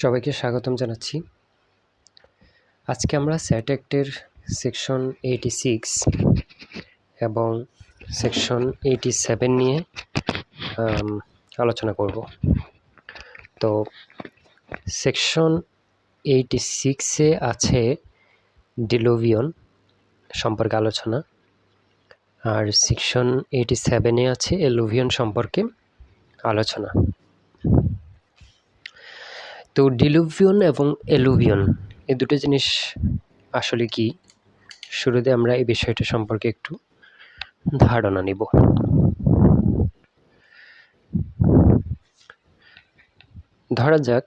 সবাইকে স্বাগতম জানাচ্ছি। আজকে আমরা স্যাট অ্যাক্টের সেকশন এইটি সিক্স এবং সেকশন এইটি সেভেন নিয়ে আলোচনা করব। তো সেকশন এইটি সিক্সে আছে ডিলোভিয়ন সম্পর্কে আলোচনা, আর সেকশন এইটি সেভেনে আছে এলোভিয়ন সম্পর্কে আলোচনা। তো ডিলুভিয়ন এবং এলুভিয়ন এই দুটো জিনিস আসলে কি? শুরুতে আমরা এই বিষয়টা সম্পর্কে একটু ধারণা নিব। ধরা যাক,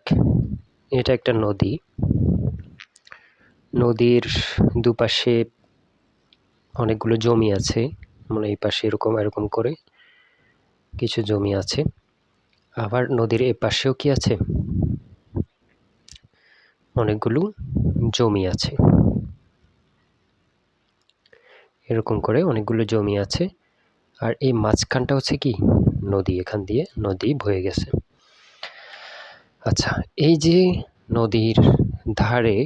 এটা একটা নদী। নদীর দুপাশে অনেকগুলো জমি আছে মানে এই পাশে এরকম এরকম করে কিছু জমি আছে। আবার নদীর এ পাশেও কি আছে? অনেকগুলো জমি আছে। এরকম করে অনেকগুলো জমি আছে। আর এই মাঝখানটা হচ্ছে কি? নদী, এখান দিয়ে নদী বয়ে গেছে। আচ্ছা এই যে নদীর ধারে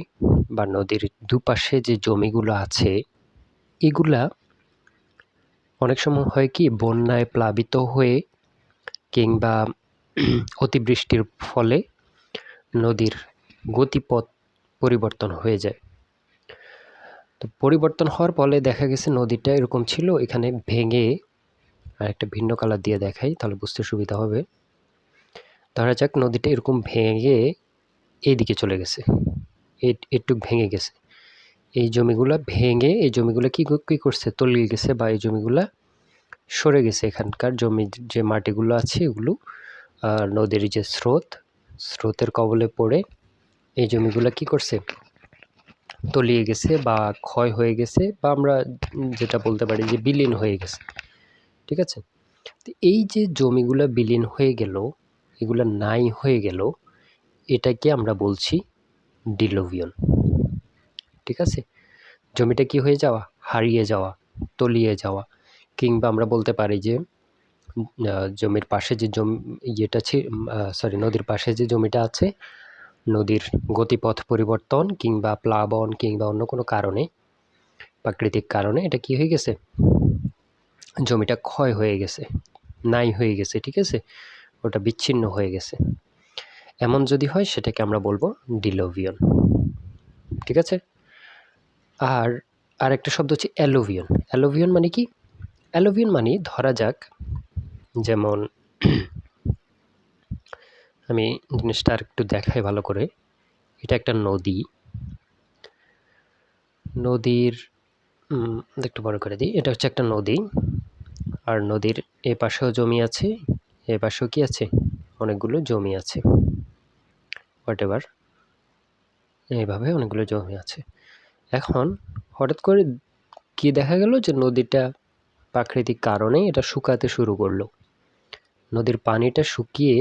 বা নদীর দুপাশে যে জমিগুলো আছে, এগুলা অনেক সময় হয় কি, বন্যায় প্লাবিত হয়ে কিংবা অতিবৃষ্টির ফলে নদীর গতিপথ পরিবর্তন হয়ে যায়। তো পরিবর্তন হওয়ার ফলে দেখা গেছে নদীটা এরকম ছিল, এখানে ভেঙে আর একটা ভিন্ন কালার দিয়ে দেখাই, তাহলে বুঝতে সুবিধা হবে। ধরা যাক নদীটা এরকম ভেঙে এইদিকে চলে গেছে একটু ভেঙে গেছে। এই জমিগুলা ভেঙে, এই জমিগুলো কি কী করছে? তলিয়ে গেছে বা এই জমিগুলা সরে গেছে এখানকার জমি, যে মাটিগুলো আছে এগুলো নদীর যে স্রোত, স্রোতের কবলে পড়ে এই জমিগুলো কি করছে? তলিয়ে গেছে বা ক্ষয় হয়ে গেছে বা আমরা যেটা বলতে পারি যে বিলীন হয়ে গেছে, ঠিক আছে? তো এই যে জমিগুলো বিলীন হয়ে গেল, এগুলো নাই হয়ে গেল, এটাকে আমরা বলছি ডিলোভিয়ন ঠিক আছে? জমিটা কি হয়ে যাওয়া? হারিয়ে যাওয়া, তলিয়ে যাওয়া, কিংবা আমরা বলতে পারি যে জমির পাশে যে জমি ইয়েটা সরি নদীর পাশে যে জমিটা আছে নদীর গতিপথ পরিবর্তন কিংবা প্লাবন কিংবা অন্য কোনো কারণে প্রাকৃতিক কারণে এটা কি হয়ে গেছে? জমিটা ক্ষয় হয়ে গেছে, নাই হয়ে গেছে, ঠিক আছে? ওটা বিচ্ছিন্ন হয়ে গেছে। এমন যদি হয় সেটাকে আমরা বলব ডিলোভিয়ন, ঠিক আছে? আর আর একটা শব্দ হচ্ছে অ্যালোভিয়ন। অ্যালোভিয়ন মানে কি? অ্যালোভিয়ন মানে ধরা যাক, যেমন আমি জিনিসটা আর একটু দেখাই ভালো করে। এটা একটা নদী। নদীর একটু বড় করে দিই। এটা হচ্ছে একটা নদী। আর নদীর এ পাশেও জমি আছে। এ পাশেও কি আছে? অনেকগুলো জমি আছে। হোয়াট এভার এইভাবে অনেকগুলো জমি আছে। এখন হঠাৎ করে কি দেখা গেল যে নদীটা প্রাকৃতিক কারণে এটা শুকাতে শুরু করল। নদীর পানিটা শুকিয়ে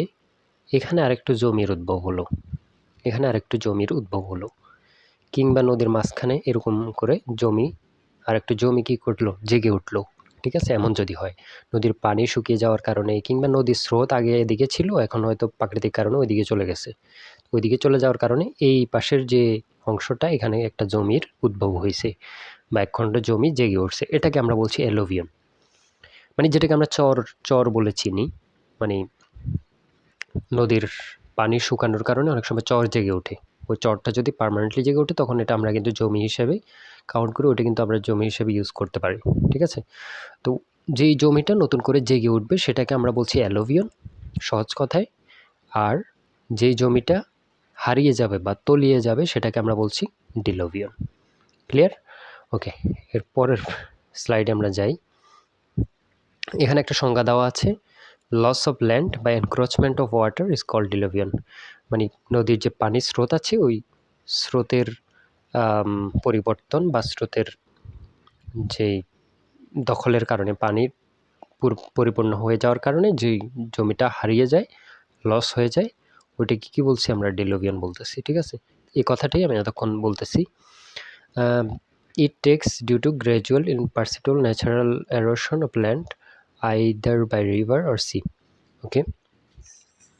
এখানে আরেকটু জমির উদ্ভব হলো। এখানে আরেকটু জমির উদ্ভব হলো। কিংবা নদীর মাঝখানে এরকম করে জমি, আরেকটু জমি কী করল? জেগে উঠল। ঠিক আছে? এমন যদি হয়। নদীর পানি শুকিয়ে যাওয়ার কারণে কিংবা নদীর স্রোত আগে এদিকে ছিল, এখন হয়তো প্রাকৃতিক কারণে ওইদিকে চলে গেছে। ওইদিকে চলে যাওয়ার কারণে এই পাশের যে অংশটা, এখানে একটা জমির উদ্ভব হয়েছে বা একখণ্ড জমি জেগে উঠছে। এটাকে আমরা বলছি এলোভিয়ন মানে যেটাকে আমরা চর চর বলে চিনি। মানে নদীর পানি শুকানোর কারণে অনেক সময় চর জেগে ওঠে। ওই চরটা যদি পারমানেন্টলি জেগে ওঠে, তখন এটা আমরা কিন্তু জমি হিসেবে কাউন্ট করে ওটা কিন্তু আমরা জমি হিসেবে ইউজ করতে পারি, ঠিক আছে? তো যেই জমিটা নতুন করে জেগে উঠবে, সেটাকে আমরা বলছি অ্যালোভিয়ন সহজ কথায়। আর যেই জমিটা হারিয়ে যাবে বা তলিয়ে যাবে, সেটাকে আমরা বলছি ডিলোভিয়ন ক্লিয়ার ওকে এর পরের স্লাইডে আমরা যাই। এখানে একটা সংজ্ঞা দেওয়া আছে। লস অফ ল্যান্ড বা encroachment of water is call diluvion মানে নদীর যে পানির স্রোত আছে, ওই স্রোতের পরিবর্তন বা স্রোতের যেই দখলের কারণে পানির পরিপূর্ণ হয়ে যাওয়ার কারণে যেই জমিটা হারিয়ে যায় লস হয়ে যায়, ওইটাকে কী কী বলছি আমরা? ডিলোভিয়ন বলতেছি, ঠিক আছে? এই কথাটাই আমি এতক্ষণ বলতেছি। It takes due to gradual imperceptible natural erosion of land either by river or sea, okay?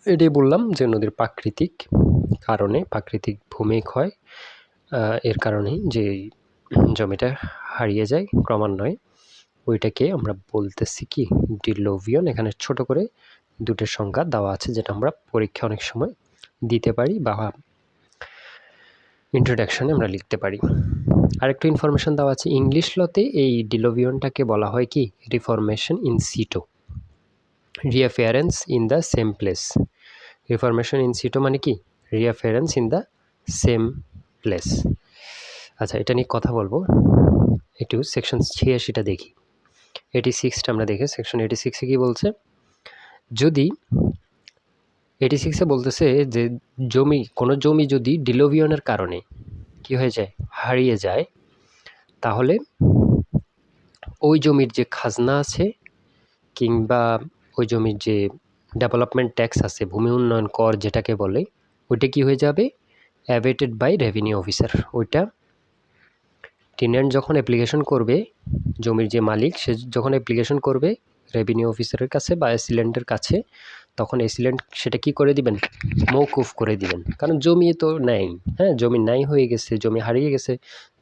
এটাই বললাম যে নদীর প্রাকৃতিক কারণে, প্রাকৃতিক ভূমিক্ষয় এর কারণেই যে জমিটা হারিয়ে যায় ক্রমান্বয়ে, ওইটাকে আমরা বলতেছি কি ডিলোভিয়ন এখানে ছোট করে দুটোর সংখ্যা দেওয়া আছে যেটা আমরা পরীক্ষা অনেক সময় দিতে পারি বা ইন্ট্রোডাকশনে আমরা লিখতে পারি। আরেকটু ইনফরমেশন দেওয়া আছে ইংলিশ লতে এই ডিলোভিয়নটাকে বলা হয় কি? Reformation in situ reappearance in the same place reformation in situ মানে কি? Reappearance in the same place আচ্ছা এটা নিয়ে কথা বলব। একটু সেকশন ছিয়াশিটা দেখি। এটি সিক্সটা আমরা দেখে সেকশন এইটি সিক্সে কী বলছে? যদি এইটি সিক্সে বলতেছে যে জমি, কোনো জমি যদি ডিলোভিয়নের কারণে কি হয়ে যায়, হারিয়ে যায়, তাহলে ওই জমির যে খাজনা আছে কিংবা ওই জমির যে ডেভেলপমেন্ট ট্যাক্স আছে, ভূমি উন্নয়ন কর যেটাকে বলে, ওইটা কি হয়ে যাবে? অ্যাভেটেড বাই রেভিনিউ অফিসার ওইটা টিনেন্ট যখন অ্যাপ্লিকেশন করবে, জমির যে মালিক, সে যখন অ্যাপ্লিকেশন করবে রেভিনিউ অফিসারের কাছে বা এসিলেন্টের কাছে তখন এসিলেন্ট সেটা কি করে দিবেন? মৌকুফ করে দিবেন। কারণ জমি তো নেই হ্যাঁ? জমি নাই হয়ে গেছে, জমি হারিয়ে গেছে,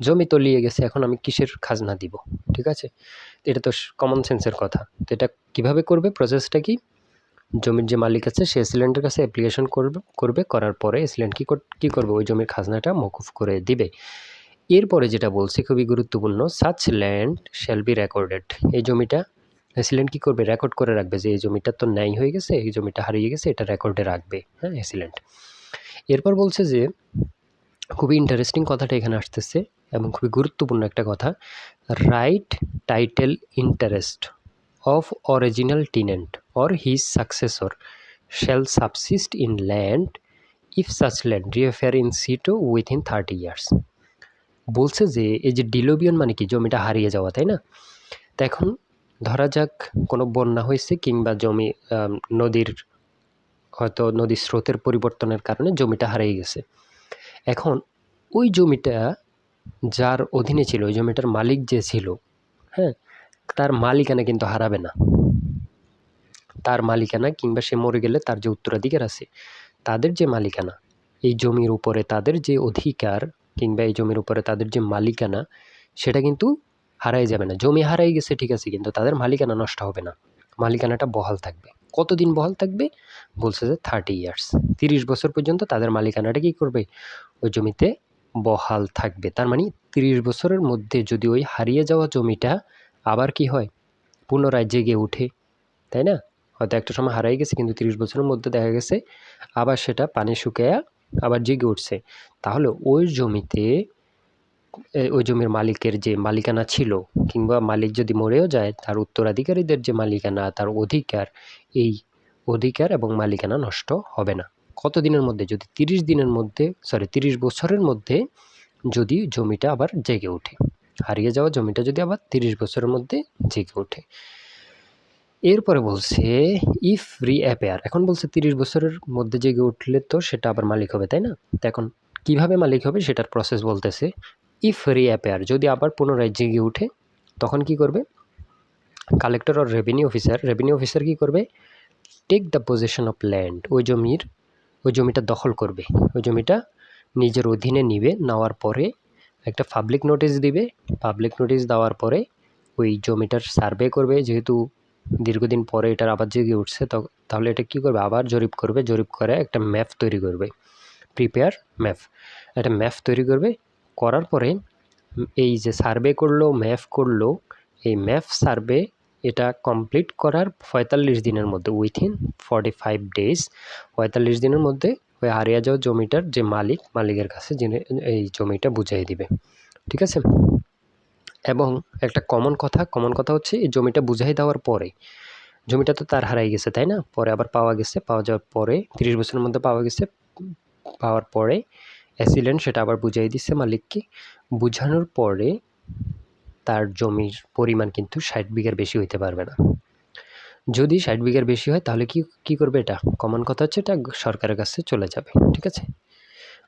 জমি তলিয়ে গেছে, এখন আমি কিসের খাজনা দিব? ঠিক আছে? এটা তো কমন সেন্সের কথা। তো এটা কীভাবে করবে? প্রসেসটা কি? জমির যে মালিক আছে, সে এসিলেন্টের কাছে অ্যাপ্লিকেশন করবে করবে, করার পরে এসিলেন্ট কী কী করবে? ওই জমির খাজনাটা মৌকুফ করে দিবে। এরপরে যেটা বলছি, খুবই গুরুত্বপূর্ণ such land shall be recorded এই জমিটা এসিলেন্ট কী করবে? রেকর্ড করে রাখবে যে এই জমিটা তো ন্যায় হয়ে গেছে, এই জমিটা হারিয়ে গেছে, এটা রেকর্ডে রাখবে হ্যাঁ এসিলেন্ট এরপর বলছে যে, খুবই ইন্টারেস্টিং কথাটা এখানে আসতেছে এবং খুবই গুরুত্বপূর্ণ একটা কথা right title interest of original tenant or his successor shall subsist in land if such land reappear in situ within thirty years বলছে যে, এই যে ডিলোবিয়ন মানে কি? জমিটা হারিয়ে যাওয়া, তাই না? তো এখন ধরা যাক কোনো বন্যা হয়েছে কিংবা জমি নদীর হয়তো নদীর স্রোতের পরিবর্তনের কারণে জমিটা হারিয়ে গেছে। এখন ওই জমিটা যার অধীনে ছিল, ওই জমিটার মালিক যে ছিল হ্যাঁ তার মালিকানা কিন্তু হারাবে না। তার মালিকানা কিংবা সে মরে গেলে তার যে উত্তরাধিকার আছে, তাদের যে মালিকানা, এই জমির উপরে তাদের যে অধিকার কিংবা এই জমির উপরে তাদের যে মালিকানা, সেটা কিন্তু হারাই যাবে না। জমি হারাই গেছে, ঠিক আছে, কিন্তু তাদের মালিকানা নষ্ট হবে না। মালিকানাটা বহাল থাকবে। কতদিন বহাল থাকবে? বলছে যে থার্টি ইয়ার্স তিরিশ বছর পর্যন্ত তাদের মালিকানাটা কী করবে? ওই জমিতে বহাল থাকবে। তার মানে তিরিশ বছরের মধ্যে যদি ওই হারিয়ে যাওয়া জমিটা আবার কি হয়? পুনরায় জেগে উঠে, তাই না? হয়তো একটা সময় হারাই গেছে, কিন্তু তিরিশ বছরের মধ্যে দেখা গেছে আবার সেটা পানি শুকায়া আবার জেগে উঠছে। তাহলে ওই জমিতে ওই জমির মালিকের যে মালিকানা ছিল কিংবা মালিক যদি মরেও যায়, তার উত্তরাধিকারীদের যে মালিকানা, তার অধিকার, এই অধিকার এবং মালিকানা নষ্ট হবে না। কত দিনের মধ্যে? যদি তিরিশ দিনের মধ্যে সরি তিরিশ বছরের মধ্যে যদি জমিটা আবার জেগে ওঠে। হারিয়ে যাওয়া জমিটা যদি আবার তিরিশ বছরের মধ্যে জেগে ওঠে। এরপরে বলছে ইফ রি অ্যাপেয়ার এখন বলছে তিরিশ বছরের মধ্যে জেগে উঠলে তো সেটা আবার মালিক হবে, তাই না? তো এখন কীভাবে মালিক হবে সেটার প্রসেস বলতেছে। ইফ রি অ্যাপেয়ার যদি আবার পুনরায় জেগে উঠে, তখন কি করবে? Collector or revenue officer revenue officer কি করবে? Take the possession of land ওই জমির, ওই জমিটা দখল করবে। ওই জমিটা নিজের অধীনে নিবে, নেওয়ার পরে একটা পাবলিক নোটিশ দিবে। পাবলিক নোটিশ দেওয়ার পরে ওই জমিটার সার্ভে করবে। যেহেতু দীর্ঘদিন পরে এটার আবার জেগে উঠছে তাহলে এটা কী করবে? আবার জরিপ করবে। জরিপ করে একটা ম্যাপ তৈরি করবে। প্রিপেয়ার ম্যাপ একটা ম্যাপ তৈরি করবে। করার পরে এই যে সার্ভে করল, ম্যাপ করল, এই ম্যাপ সার্ভে এটা কমপ্লিট করার পঁয়তাল্লিশ দিনের মধ্যে উইথিন ফর্টি ফাইভ ডেজ পঁয়তাল্লিশ দিনের মধ্যে ওই হারিয়ে যাওয়া জমিটার যে মালিক, মালিকের কাছে যিনি এই জমিটা বুঝাই দিবে। ঠিক আছে? এবং একটা কমন কথা কমন কথা হচ্ছে এই জমিটা বুঝাই দেওয়ার পরে, জমিটা তো তার হারাই গেছে, তাই না? পরে আবার পাওয়া গেছে, পাওয়া যাওয়ার পরে, তিরিশ বছরের মধ্যে পাওয়া গেছে, পাওয়ার পরে অ্যাসিলেন্ট সেটা আবার বুঝাই দিচ্ছে মালিককে। বুঝানোর পরে তার জমির পরিমাণ কিন্তু ষাট বিঘার বেশি হইতে পারবে না। যদি ষাট বিঘার বেশি হয় তাহলে কি কি করবে এটা? কমন কথা হচ্ছে এটা সরকারের কাছে চলে যাবে, ঠিক আছে?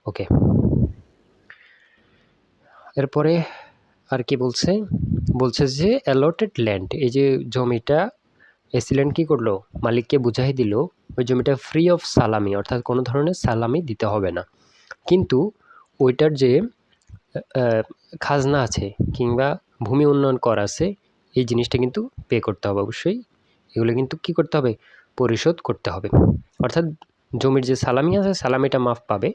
ওকে এরপরে আর কি বলছে? বলছে যে অ্যালটেড ল্যান্ড এই যে জমিটা এসিল্যান্ড কী করল? মালিককে বুঝাই দিল, ওই জমিটা ফ্রি অফ সালামি অর্থাৎ কোনো ধরনের সালামি দিতে হবে না। কিন্তু ওইটার যে খাজনা আছে কিংবা ভূমি উন্নয়ন কর আছে, এই জিনিসটা কিন্তু পে করতে হবে অবশ্যই। এগুলো কিন্তু কি করতে হবে? পরিশোধ করতে হবে। অর্থাৎ জমির যে সালামি আছে, সালামিটা মাফ পাবে,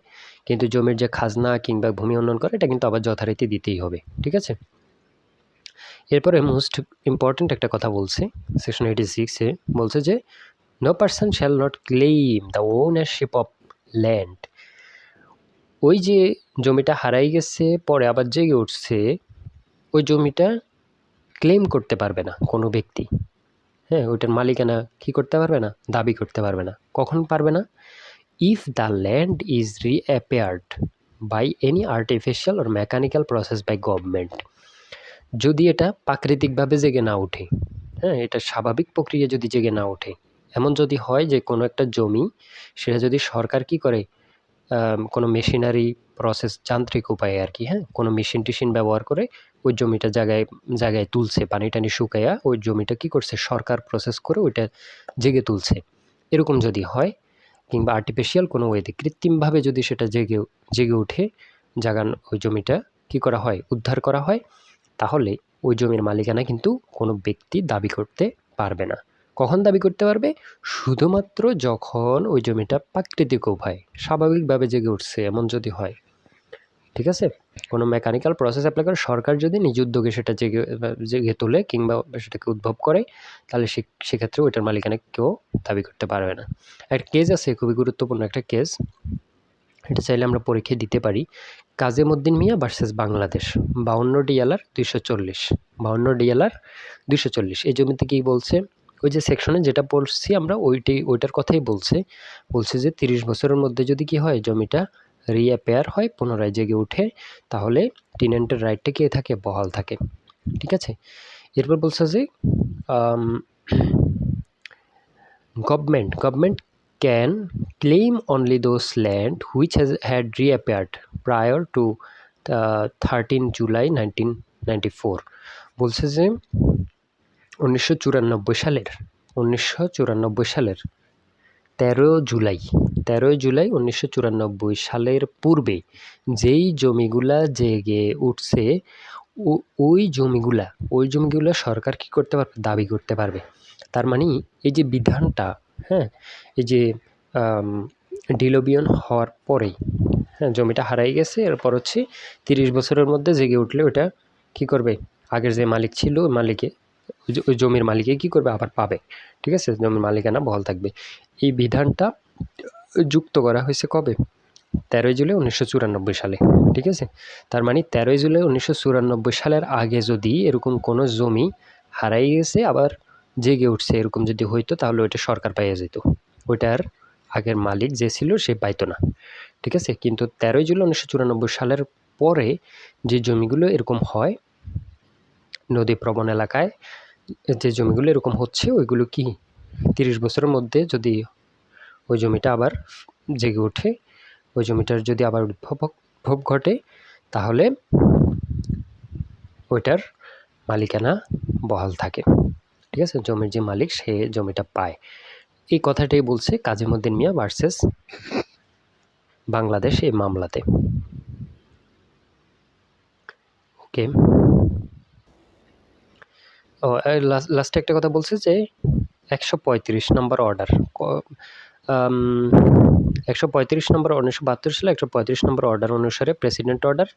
কিন্তু জমির যে খাজনা কিংবা ভূমি উন্নয়ন করে, এটা কিন্তু আবার যথারীতি দিতেই হবে। ঠিক আছে? এরপরে মোস্ট ইম্পর্ট্যান্ট একটা কথা বলছে সেকশন এইটি সিক্সে বলছে যে no person shall not claim the ownership of land ওই যে জমিটা হারাই গেছে, পরে আবার জেগে উঠছে, ওই জমিটা ক্লেম করতে পারবে না কোনো ব্যক্তি। হ্যাঁ ওইটার মালিকানা কী করতে পারবে না? দাবি করতে পারবে না। কখন পারবে না? If the land is reappeared by any artificial or mechanical process by government যদি এটা প্রাকৃতিকভাবে জেগে না ওঠে হ্যাঁ এটা স্বাভাবিক প্রক্রিয়া যদি জেগে না ওঠে, এমন যদি হয় যে কোনো একটা জমি, সেটা যদি সরকার কি করে কোনো মেশিনারি প্রসেস যান্ত্রিক উপায়ে আর কি হ্যাঁ? কোনো মেশিন টেশিন ব্যবহার করে ওই জমিটা জায়গায় জায়গায় তুলছে পানি টানি শুকাইয়া ওই জমিটা কি করছে, সরকার প্রসেস করে ওইটা জেগে তুলছে। এরকম যদি হয়, কিংবা আর্টিফিশিয়াল কোনো ওয়েতে কৃত্রিমভাবে যদি সেটা জেগে জেগে উঠে জাগান ওই জমিটা, কি করা হয়? উদ্ধার করা হয়, তাহলে ওই জমির মালিকানা কিন্তু কোনো ব্যক্তি দাবি করতে পারবে না। কখন দাবি করতে পারবে? শুধুমাত্র যখন ওই জমিটা প্রাকৃতিক উপায় স্বাভাবিকভাবে জেগে উঠছে, এমন যদি হয়। ঠিক আছে? কোনো মেকানিক্যাল প্রসেস অ্যাপ্লাই করে, সরকার যদি নিজ উদ্যোগে সেটা জেগে জেগে তোলে কিংবা সেটাকে উদ্ভব করে, তাহলে সে, সেক্ষেত্রে ওইটার মালিকানা কেউ দাবি করতে পারবে না। একটা কেস আছে, খুবই গুরুত্বপূর্ণ একটা কেস এটা চাইলে আমরা পরীক্ষা দিতে পারি। কাজেমুদ্দিন মিয়া ভার্সেস বাংলাদেশ, বাউন্ন ডিএলআর দুইশো চল্লিশ, বাউন্ন ডিএলআর দুইশো চল্লিশ। এই জমিতে কী বলছে? ওই যে সেকশনে যেটা বলছি আমরা ওইটাই ওইটার কথাই বলছে। বলছে যে তিরিশ বছরের মধ্যে যদি কি হয়, জমিটা রিঅ্যাপেয়ার হয়, পুনরায় জেগে উঠে তাহলে টিনেন্টের রাইটটা কে থাকে? বহাল থাকে। ঠিক আছে? এরপর বলছে যে government government can claim only those land which has had reappeared prior to thirteen July nineteen ninety four বলছে যে উনিশশো চুরানব্বই সালের, উনিশশো চুরানব্বই সালের তেরো জুলাই তেরোই জুলাই উনিশশো চুরানব্বই সালের পূর্বে যেই জমিগুলা জেগে উঠছে ওই জমিগুলা ওই জমিগুলা সরকার কি করতে পারবে? দাবি করতে পারবে। তার মানে এই যে বিধানটা হ্যাঁ এই যে ডিলোবিয়ন হওয়ার পরেই হ্যাঁ জমিটা হারাই গেছে, এরপর হচ্ছে তিরিশ বছরের মধ্যে জেগে উঠলে ওটা কি করবে? আগের যে মালিক ছিল মালিকে ওই জমির মালিকে কি করবে? আবার পাবে। ঠিক আছে? জমির মালিকানা বহাল থাকবে। এই বিধানটা যুক্ত করা হয়েছে কবে? তেরোই জুলাই উনিশশো চুরানব্বই সালে। ঠিক আছে? তার মানে তেরোই জুলাই উনিশশো চুরানব্বই সালের আগে যদি এরকম কোনো জমি হারাই গেছে, আবার জেগে উঠছে, এরকম যদি হইতো, তাহলে ওইটা সরকার পাইয়ে যেত। ওইটার আগের মালিক যে ছিল, সে পাইতো না। ঠিক আছে? কিন্তু তেরোই জুলাই উনিশশো চুরানব্বই সালের পরে যে জমিগুলো এরকম হয় নদী প্রবণ এলাকায় যে জমিগুলো এরকম হচ্ছে, ওইগুলো কি তিরিশ বছরের মধ্যে যদি ওই জমিটা আবার জেগে ওঠে, ওই জমিটার যদি আবার উদ্ভব ঘটে, তাহলে ওইটার মালিকানা বহাল থাকে। ঠিক আছে? জমির যে মালিক সে জমিটা পায়। এই কথাটাই বলছে কাজীমুদ্দিন মিয়া ভার্সেস বাংলাদেশ এই মামলাতে। ওকে? ও লাস্টে একটা কথা বলছে যে একশো পঁয়ত্রিশ নম্বর অর্ডার একশো পঁয়ত্রিশ নম্বর উনিশশো বাহাত্তর সালে একশো পঁয়ত্রিশ নম্বর অর্ডার অনুসারে প্রেসিডেন্ট অর্ডার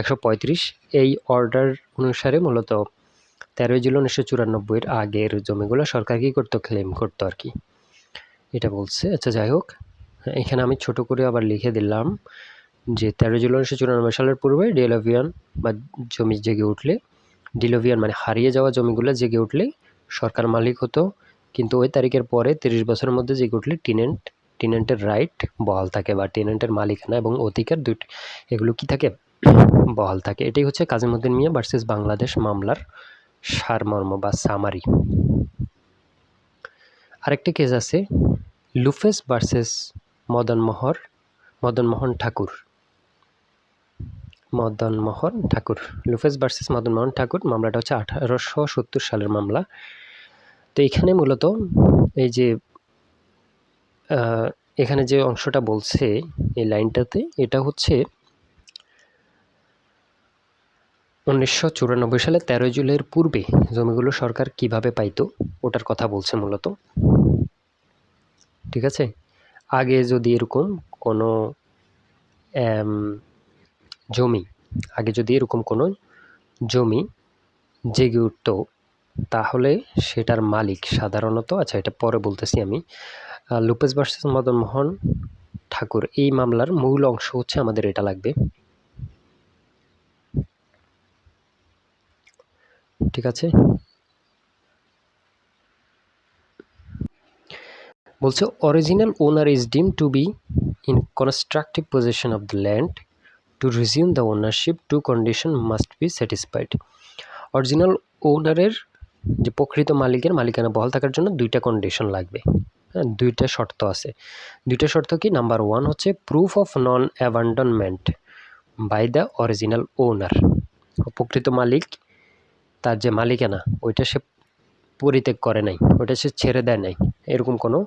একশো পঁয়ত্রিশ। এই অর্ডার অনুসারে মূলত তেরোই জুলাই উনিশশো চুরানব্বইয়ের আগের জমিগুলো সরকার কী করতো ক্লেম করতো আর কি। এটা বলছে। আচ্ছা যাই হোক, এখানে আমি ছোট করে আবার লিখে দিলাম যে তেরো জুলাই উনিশশো চুরানব্বই সালের পূর্বে ডেলোভিয়ান বা জমি জেগে উঠলে ডিলোভিয়ান মানে হারিয়ে যাওয়া জমিগুলো জেগে উঠলে সরকার মালিক হতো। কিন্তু ওই তারিখের পরে তিরিশ বছরের মধ্যে জেগে উঠলে টিনেন্ট টিনেন্টের রাইট বহাল থাকে বা টিনেন্টের মালিকানা এবং অধিকার দুটি এগুলো কি থাকে? বহাল থাকে। এটাই হচ্ছে কাজীমুদ্দিন মিয়া ভার্সেস বাংলাদেশ মামলার সারমর্ম বা সামারি আরেকটি কেস আছে, লুফেস ভার্সেস মদন মোহর মদন মোহন ঠাকুর। মদন মোহন ঠাকুর। লুফেস ভার্সেস মদন মোহন ঠাকুর, মামলাটা হচ্ছে আঠারোশো সত্তর সালের মামলা। তো এখানে মূলত এই যে এখানে যে অংশটা বলছে এই লাইনটাতে, এটা হচ্ছে উনিশশো চুরানব্বই সালে তেরোই জুলাইয়ের পূর্বে জমিগুলো সরকার কীভাবে পাইতো, ওটার কথা বলছে মূলত। ঠিক আছে? আগে যদি এরকম কোনো জমি। আগে যদি এরকম কোনো জমি জেগে উঠতো, তাহলে সেটার মালিক সাধারণত আচ্ছা এটা পরে বলতেছি আমি লুপেস ভার্সেস মদন মোহন ঠাকুর, এই মামলার মূল অংশ হচ্ছে আমাদের এটা লাগবে। ঠিক আছে? বলছে original owner is deemed to be in constructive possession of the land to resume the ownership two condition must be satisfied original ওনারের যে প্রকৃত মালিকের মালিকানা বহাল থাকার জন্য দুইটা কন্ডিশন লাগবে। হ্যাঁ দুইটা শর্ত আছে। দুইটা শর্ত কি? নাম্বার ওয়ান হচ্ছে proof of non abandonment by the original owner প্রকৃত মালিক তার যে মালিকানা, ওইটা সে পরিত্যাগ করে নাই, ওইটা সে ছেড়ে দেয় নাই। এরকম কোনো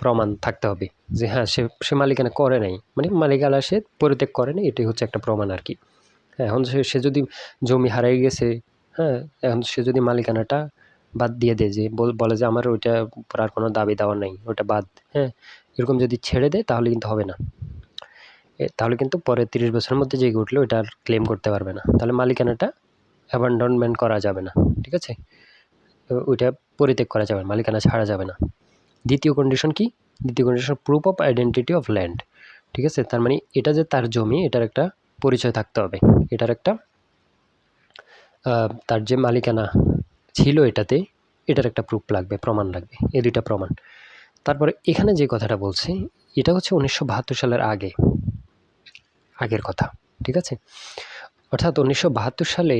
প্রমাণ থাকতে হবে যে হ্যাঁ সে সে মালিকানা করে নাই। মানে মালিকানা সে পরিত্যাগ করে নাই, এটাই হচ্ছে একটা প্রমাণ আর কি। হ্যাঁ এখন সে সে যদি জমি হারাই গেছে হ্যাঁ এখন সে যদি মালিকানাটা বাদ দিয়ে দেয় যে, বলে যে আমার ওইটা আর কোনো দাবি দেওয়া নাই ওটা বাদ হ্যাঁ এরকম যদি ছেড়ে দেয়, তাহলে কিন্তু হবে না। তাহলে কিন্তু পরে তিরিশ বছরের মধ্যে জেগে উঠলে ওইটা আর ক্লেম করতে পারবে না। তাহলে মালিকানাটা অ্যাবান্ডনমেন্ট করা যাবে না, ঠিক আছে? ওইটা পরিত্যাগ করা যাবে না, মালিকানা ছাড়া যাবে না। দ্বিতীয় কন্ডিশন কি? দ্বিতীয় condition proof of identity of land ঠিক আছে? তার মানে এটা যে তার জমি, এটার একটা পরিচয় থাকতে হবে। এটার একটা তার যে মালিকানা ছিল এটাতে, এটার একটা প্রুফ লাগবে, প্রমাণ লাগবে। এই দুইটা প্রমাণ। তারপরে এখানে যে কথাটা বলছে, এটা হচ্ছে উনিশশো বাহাত্তর সালের আগে, আগের কথা। ঠিক আছে? অর্থাৎ উনিশশো বাহাত্তর সালে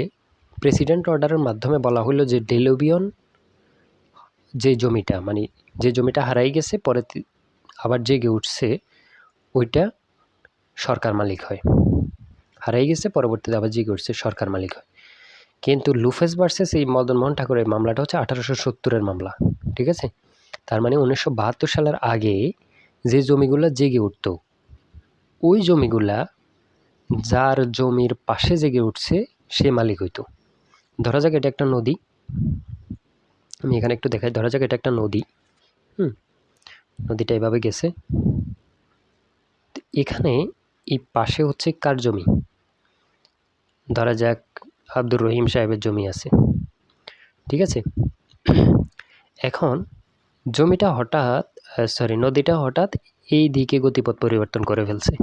প্রেসিডেন্ট অর্ডারের মাধ্যমে বলা হলো যে ডেলোবিয়ন যে জমিটা মানে যে জমিটা হারাই গেছে, পরে আবার জেগে উঠছে, ওইটা সরকার মালিক হয়। হারাই গেছে, পরবর্তীতে আবার জেগে উঠছে, সরকার মালিক হয়। কিন্তু লুফেস ভার্সেস এই মদনমোহন ঠাকুরের মামলাটা হচ্ছে আঠারোশো সত্তরের মামলা, ঠিক আছে? তার মানে উনিশশো বাহাত্তর সালের আগে যে জমিগুলো জেগে উঠত, ওই জমিগুলা যার জমির পাশে জেগে উঠছে, সে মালিক হইতো। ধরা যাক এটা একটা নদী। আমি এখানে একটু দেখাই, ধরা যাক এটা একটা নদী। হুম। নদীটা এভাবে গেছে। এখানে এই পাশে হচ্ছে কার জমি? ধরা যাক আব্দুর রহিম সাহেবের জমি আছে। ঠিক আছে? এখন জমিটা হঠাৎ সরি নদীটা হঠাৎ এই দিকে গতিপথ পরিবর্তন করে ফেলছে।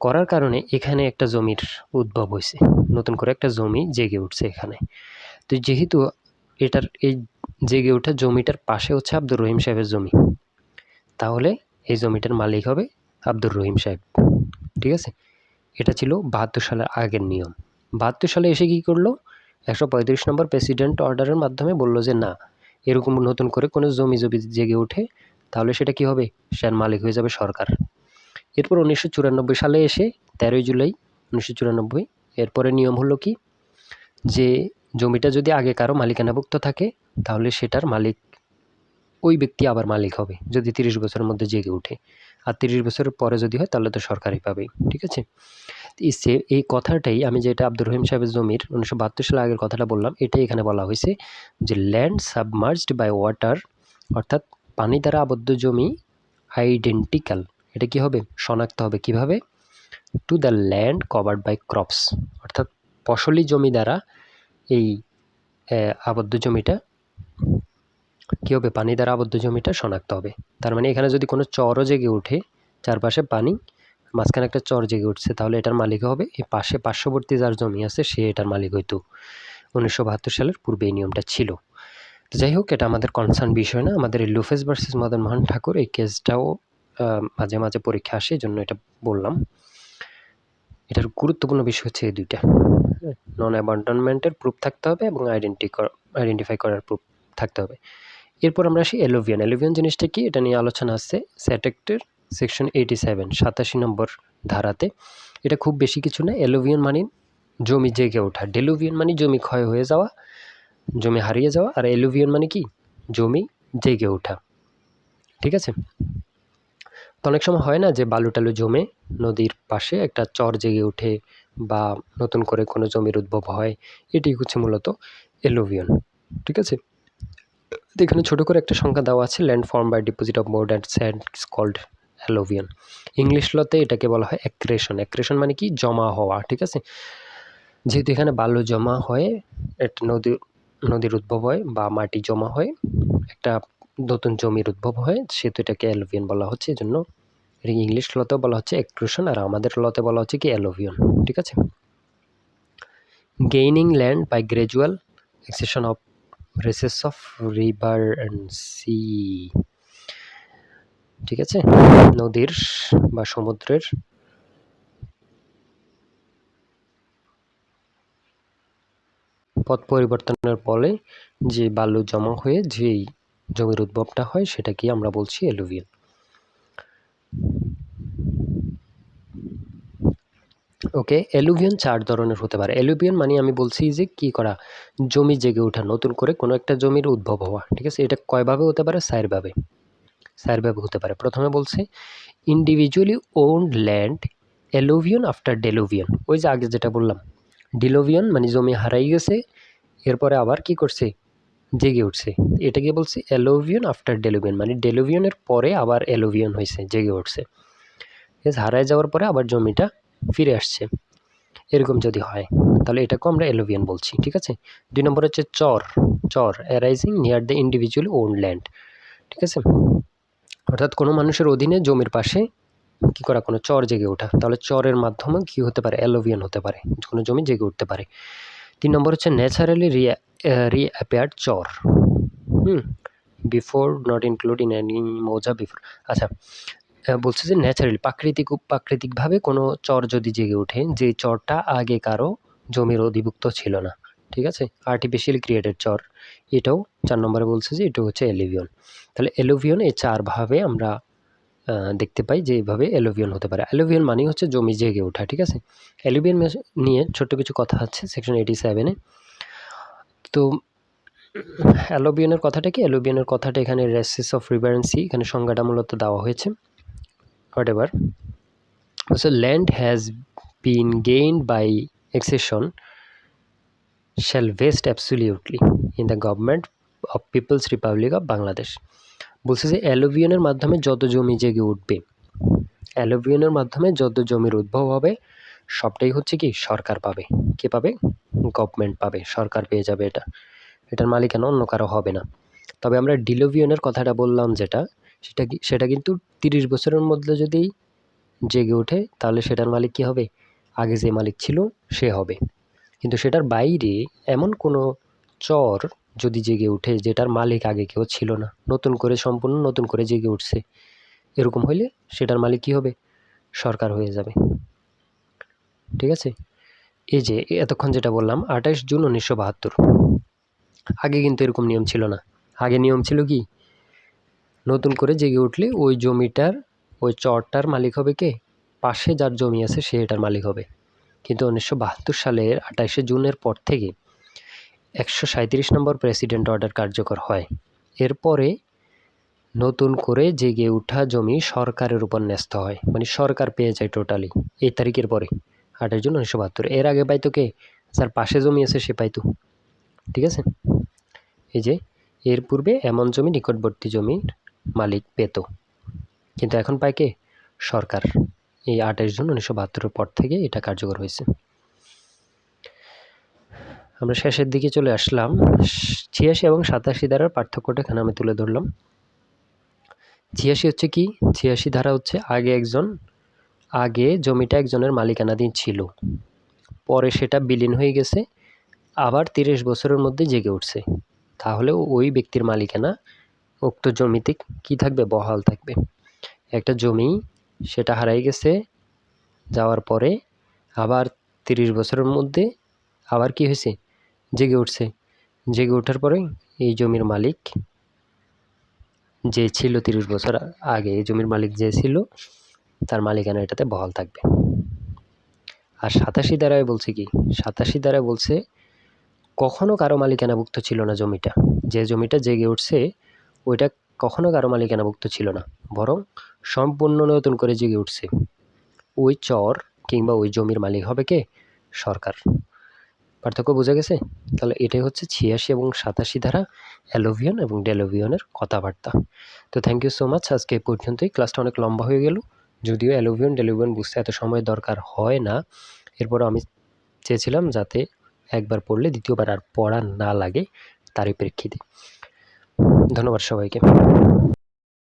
করার কারণে এখানে একটা জমির উদ্ভব হয়েছে। নতুন করে একটা জমি জেগে উঠছে এখানে। তো যেহেতু এটার এই জেগে ওঠা জমিটার পাশে হচ্ছে আব্দুর রহিম সাহেবের জমি। তাহলে এই জমিটার মালিক হবে আব্দুর রহিম সাহেব। ঠিক আছে? এটা ছিল বাহাত্তর সালের আগের নিয়ম। বাহাত্তর সালে এসে কী করল? একশো পঁয়ত্রিশ নম্বর প্রেসিডেন্ট অর্ডারের মাধ্যমে বলল যে, না, এরকম নতুন করে কোনো জমি জমি জেগে ওঠে, তাহলে সেটা কি হবে? সের মালিক হয়ে যাবে সরকার। এরপর উনিশশো চুরানব্বই সালে এসে তেরোই জুলাই উনিশশো চুরানব্বই, এরপরে নিয়ম হলো কি? যে জমিটা যদি আগে কারও মালিকানাভুক্ত থাকে, তাহলে সেটার মালিক, ওই ব্যক্তি আবার মালিক হবে, যদি তিরিশ বছরের মধ্যে জেগে ওঠে। আর তিরিশ বছরের পরে যদি হয়, তাহলে তো সরকারই পাবেই, ঠিক আছে? সে, এই কথাটাই আমি যেটা আব্দুর রহিম সাহেবের জমির উনিশশো বাহাত্তর সালে আগের কথাটা বললাম, এটাই এখানে বলা হয়েছে যে ল্যান্ড সাবমার্জড বাই ওয়াটার অর্থাৎ পানি দ্বারা আবদ্ধ জমি আইডেন্টিক্যাল এটা কি হবে? শনাক্ত হবে কীভাবে? To the land covered by crops অর্থাৎ ফসলি জমি দ্বারা এই আবদ্ধ জমিটা, কী হবে? পানি দ্বারা আবদ্ধ জমিটা শনাক্ত হবে। তার মানে এখানে যদি কোনো চরও জেগে ওঠে, চারপাশে পানি, মাঝখানে একটা চর জেগে উঠছে, তাহলে এটার মালিক হবে এই পাশে পার্শ্ববর্তী যার জমি আছে, সে এটার মালিক হইতো উনিশশো বাহাত্তর সালের পূর্বে এই নিয়মটা ছিল। যাই হোক, এটা আমাদের কনসার্ন বিষয় না, আমাদের এই লুফেস ভার্সেস মদন মোহন ঠাকুর এই কেসটাও মাঝে মাঝে পরীক্ষা আসে, এই জন্য এটা বললাম। এটার গুরুত্বপূর্ণ বিষয় হচ্ছে এই দুইটা। নন অ্যাবান্ডনমেন্টের প্রুফ থাকতে হবে এবং আইডেন্টি আইডেন্টিফাই করার প্রুফ থাকতে হবে। এরপর আমরা আসি এলোভিয়ান এলোভিয়ান জিনিসটা কি? এটা নিয়ে আলোচনা আসছে স্যাটেক্টের সেকশন এইটি সেভেন সাতাশি নম্বর ধারাতে। এটা খুব বেশি কিছু না। এলোভিয়ান মানে জমি জেগে ওঠা। ডেলুভিয়ান মানে জমি ক্ষয় হয়ে যাওয়া, জমি হারিয়ে যাওয়া। আর এলুভিয়ান মানে কি? জমি জেগে ওঠা। ঠিক আছে? তো অনেক সময় হয় না যে বালু টালু জমে নদীর পাশে একটা চর জেগে ওঠে বা নতুন করে কোনো জমির উদ্ভব হয় এটি হচ্ছে মূলত এলোভিয়ন, ঠিক আছে? এখানে ছোট করে একটা সংখ্যা দেওয়া আছে land form by deposit of more and sand is called alluvion English লতে এটাকে বলা হয় অ্যাক্রেশন অ্যাক্রেশন মানে কি? জমা হওয়া, ঠিক আছে? যেহেতু এখানে বালু জমা হয়ে একটা নদী, নদীর উদ্ভব হয় বা মাটি জমা হয় একটা নতুন জমির উদ্ভব হয়, সেহেতু এটাকে অ্যালোভিয়ান বলা হচ্ছে এই জন্য ইংলিশ লতেও বলা হচ্ছে অ্যাক্রেশন আর আমাদের লতে বলা হচ্ছে কি অ্যালোভিয়ন ঠিক আছে? Gaining land by gradual accession of recesses of river and sea ঠিক আছে? নদীর বা সমুদ্রের পথ পরিবর্তনের ফলে যে বালু জমা হয়ে যেই জমির উদ্ভবটা হয় সেটাকে আমরা বলছি এলুভিয়ান ওকে এলুভিয়ান চার ধরনের হতে পারে। এলুভিয়ান মানে আমি বলছি যে কি করা? জমি জেগে ওঠা, নতুন করে কোনো একটা জমির উদ্ভব হওয়া, ঠিক আছে? এটা কয়ভাবে হতে পারে? চারভাবে। চারভাবে হতে পারে। প্রথমে বলছে individually owned land alluvion after diluvion ওই যে আগে যেটা বললাম ডিলোভিয়ন মানে জমি হারাই গেছে, এরপরে আবার কি করছে? জেগে উঠছে। এটাকে বলছে এলোভিয়ন আফটার ডেলোভিয়ন মানে ডেলোভিয়নের পরে আবার এলোভিয়ন হয়েছে, জেগে উঠছে। ঠিক আছে? হারায় যাওয়ার পরে আবার জমিটা ফিরে আসছে। এরকম যদি হয়, তাহলে এটাকেও আমরা এলোভিয়ান বলছি, ঠিক আছে? দুই নম্বর হচ্ছে চর। Char arising near the individual own land ঠিক আছে? অর্থাৎ কোনো মানুষের অধীনে জমির পাশে কি করা, কোনো চর জেগে ওঠা। তাহলে চরের মাধ্যমে কি হতে পারে? অ্যালোভিয়ান হতে পারে, কোনো জমি জেগে উঠতে পারে। তিন নম্বর হচ্ছে naturally Riya reappeared char. Hmm before not include in any mauza before আচ্ছা বলছে যে ন্যাচারালি প্রাকৃতিক প্রাকৃতিকভাবে কোনো চর যদি জেগে ওঠে, যে চরটা আগে কারও জমির অধিভুক্ত ছিল না, ঠিক আছে? Artificial created char. এটাও চার নম্বরে বলছে যে এটা হচ্ছে এলিভিয়ন তাহলে এলোভিয়ন এই চারভাবে আমরা দেখতে পাই যে এইভাবে এলোভিয়ন হতে পারে। অ্যালোভিয়ন মানেই হচ্ছে জমি জেগে ওঠা, ঠিক আছে? অ্যালোভিয়ন নিয়ে ছোট্ট কিছু কথা আছে সেকশন এইটি সেভেনে তো অ্যালোভিয়নের কথাটা কি? অ্যালোভিয়নের কথাটা এখানে রেসিস অফ রিভারেন্সি এখানে সংজ্ঞাটা মূলত দেওয়া হয়েছে। Ever so, land has been gained by accession, shall vest absolutely in the government of People's Republic of Bangladesh. বলছে যে অ্যালোভিয়নের মাধ্যমে যত জমি জেগে উঠবে অ্যালোভিয়নের মাধ্যমে যত জমির উদ্ভব হবে, সবটাই হচ্ছে কি, সরকার পাবে। কে পাবে? গভর্নমেন্ট পাবে। সরকার পেয়ে যাবে এটা। এটার মালিকানা অন্য কারও হবে না। তবে আমরা ডিলোভিয়নের কথাটা বললাম যেটা সেটা কি, সেটা কিন্তু তিরিশ বছরের মধ্যে যদি জেগে ওঠে, তাহলে সেটার মালিক কী হবে? আগে যে মালিক ছিল, সে হবে। কিন্তু সেটার বাইরে এমন কোনো চর যদি জেগে উঠে যেটার মালিক আগে কেউ ছিল না, নতুন করে সম্পূর্ণ নতুন করে জেগে উঠছে, এরকম হইলে সেটার মালিক কী হবে? সরকার হয়ে যাবে। ঠিক আছে? এই যে, এতক্ষণ যেটা বললাম, আঠাশ জুন উনিশশো বাহাত্তর। আগে কিন্তু এরকম নিয়ম ছিল না। আগে নিয়ম ছিল কি? নতুন করে জেগে উঠলে ওই জমিটার, ওই চরটার মালিক হবে কে? পাশে যার জমি আছে সে এটার মালিক হবে। কিন্তু উনিশশো বাহাত্তর সালের আঠাশে জুনের পর থেকে একশো সাঁত্রিশ নম্বর প্রেসিডেন্ট অর্ডার কার্যকর হয়। এরপরে নতুন করে জেগে উঠা জমি সরকারের উপর ন্যস্ত হয়। মানে সরকার পেয়ে যায় টোটালি এই তারিখের পরে আঠাশ জুন উনিশশো বাহাত্তর। এর আগে পাইতো কে? যার পাশে জমি আছে সে পাইতো। ঠিক আছে? এই যে, এর পূর্বে এমন জমি, নিকটবর্তী জমির মালিক পেত। কিন্তু এখন পায় কে? সরকার। এই আঠাশ জুন উনিশশো বাহাত্তরের পর থেকে এটা কার্যকর হয়েছে। আমরা শেষের দিকে চলে আসলাম। ছিয়াশি এবং সাতাশি ধারার পার্থক্যটা এখানে আমি তুলে ধরলাম। ছিয়াশি হচ্ছে কি? ছিয়াশি ধারা হচ্ছে আগে একজন, আগে জমিটা একজনের মালিকানাধীন ছিল। পরে সেটা বিলীন হয়ে গেছে, আবার তিরিশ বছরের মধ্যে জেগে উঠছে। তাহলে ওই ব্যক্তির মালিকানা উক্ত জমিতে কি থাকবে? বহাল থাকবে। একটা জমি সেটা হারাই গেছে, যাওয়ার পরে আবার তিরিশ বছরের মধ্যে আবার কি হয়েছে? জেগে উঠছে। জেগে ওঠার পরে এই জমির মালিক যে ছিল তিরিশ বছর আগে, এই জমির মালিক যে ছিল, তার মালিকানা এটাতে বহাল থাকবে। আর সাতাশি দ্বারায় বলছে কি? সাতাশি দ্বারায় বলছে, কখনো কারও মালিকানাভুক্ত ছিল না জমিটা। যে জমিটা জেগে উঠছে ওইটা কখনো কারও মালিকানাভুক্ত ছিল না, বরং সম্পূর্ণ নতুন করে জেগে উঠছে। ওই চর কিংবা ওই জমির মালিক হবে কে? সরকার। পার্থক্য বোঝা গেছে? তাহলে এটাই হচ্ছে ছিয়াশি এবং সাতাশি ধারা অ্যালোভিয়ন এবং ডেলোভিয়নের কথাবার্তা। তো থ্যাংক ইউ সো মাচ আজকে এই পর্যন্তই। ক্লাসটা অনেক লম্বা হয়ে গেল। যদিও অ্যালোভিয়ন, ডেলোভিয়ন বুঝতে এত সময় দরকার হয় না। এরপরও আমি চেয়েছিলাম যাতে একবার পড়লে দ্বিতীয়বার আর পড়া না লাগে তারই প্রেক্ষিতে। ধন্যবাদ সবাইকে।